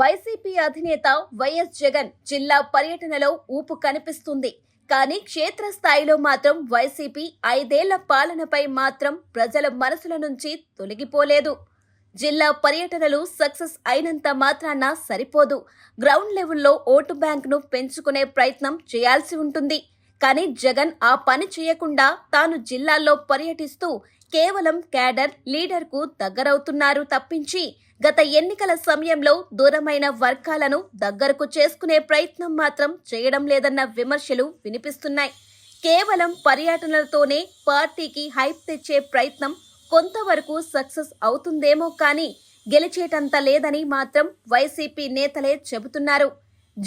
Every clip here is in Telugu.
వైసీపీ అధినేత వైఎస్ జగన్ జిల్లా పర్యటనలో ఊపు కనిపిస్తుంది. కానీ క్షేత్రస్థాయిలో మాత్రం వైసీపీ ఐదేళ్ళ పాలనపై మాత్రం ప్రజల మనసుల నుంచి తొలగిపోలేదు. జిల్లా పర్యటనలు సక్సెస్ అయినంత మాత్రాన సరిపోదు. గ్రౌండ్ లెవెల్లో ఓటు బ్యాంక్ను పెంచుకునే ప్రయత్నం చేయాల్సి ఉంటుంది. కానీ జగన్ ఆ పని చేయకుండా తాను జిల్లాల్లో పర్యటిస్తూ కేవలం క్యాడర్ లీడర్కు దగ్గరవుతున్నారు తప్పించి గత ఎన్నికల సమయంలో దూరమైన వర్గాలను దగ్గరకు చేసుకునే ప్రయత్నం మాత్రం చేయడం లేదన్న విమర్శలు వినిపిస్తున్నాయి. కేవలం పర్యటనలతోనే పార్టీకి హైప్ తెచ్చే ప్రయత్నం కొంతవరకు సక్సెస్ అవుతుందేమో కానీ గెలిచేటంత లేదని మాత్రం వైసీపీ నేతలే చెబుతున్నారు.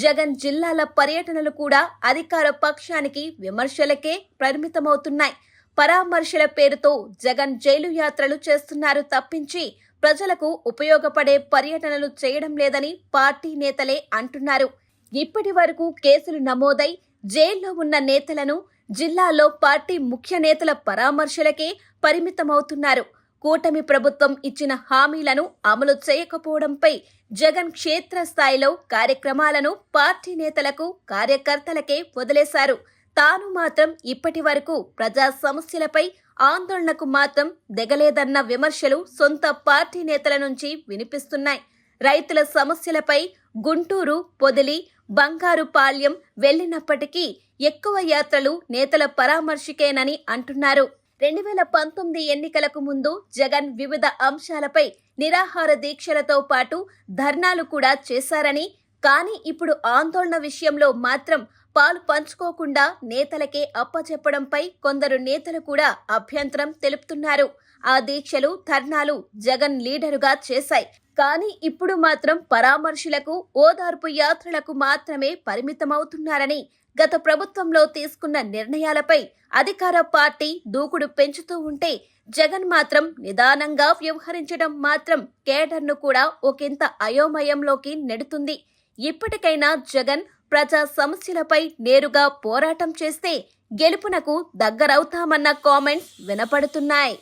జగన్ జిల్లాల పర్యటనలు కూడా అధికార పక్షానికి విమర్శలకే పరిమితమవుతున్నాయి. పరామర్శల పేరుతో జగన్ జైలు యాత్రలు చేస్తున్నారు తప్పించి ప్రజలకు ఉపయోగపడే పర్యటనలు చేయడం లేదని పార్టీ నేతలే అంటున్నారు. ఇప్పటి వరకు కేసులు నమోదై జైల్లో ఉన్న నేతలను జిల్లాలో పార్టీ ముఖ్య నేతల పరామర్శలకే పరిమితమవుతున్నారు. కూటమి ప్రభుత్వం ఇచ్చిన హామీలను అమలు చేయకపోవడంపై జగన్ క్షేత్రస్థాయిలో కార్యక్రమాలను పార్టీ నేతలకు కార్యకర్తలకే వదిలేశారు. తాను మాత్రం ఇప్పటి వరకు ప్రజా సమస్యలపై ఆందోళనకు మాత్రం దిగలేదన్న విమర్శలు సొంత పార్టీ నేతల నుంచి వినిపిస్తున్నాయి. రైతుల సమస్యలపై గుంటూరు పొదిలి బంగారు పాళ్యం వెళ్ళినప్పటికీ ఎక్కువ యాత్రలు నేతల పరామర్శకేనని అంటున్నారు. రెండు వేల పంతొమ్మిది ఎన్నికలకు ముందు జగన్ వివిధ అంశాలపై నిరాహార దీక్షలతో పాటు ధర్నాలు కూడా చేశారని కానీ ఇప్పుడు ఆందోళన విషయంలో మాత్రం పాలు పంచుకోకుండా నేతలకే అప్పచెప్పడంపై కొందరు నేతలు కూడా అభ్యంతరం తెలుపుతున్నారు. ఆ దీక్షలు ధర్నాలు జగన్ లీడరుగా చేశాయి. కానీ ఇప్పుడు మాత్రం పరామర్శలకు ఓదార్పు యాత్రలకు మాత్రమే పరిమితమవుతున్నారని గత ప్రభుత్వంలో తీసుకున్న నిర్ణయాలపై అధికార పార్టీ దూకుడు పెంచుతూ ఉంటే జగన్ మాత్రం నిదానంగా వ్యవహరించడం మాత్రం కేడర్ను కూడా ఒకంత అయోమయంలోకి నెడుతుంది. ఇప్పటికైనా జగన్ ప్రజా సమస్యలపై నేరుగా పోరాటం చేస్తే గెలుపునకు దగ్గరవుతామన్న కామెంట్స్ వినపడుతున్నాయి.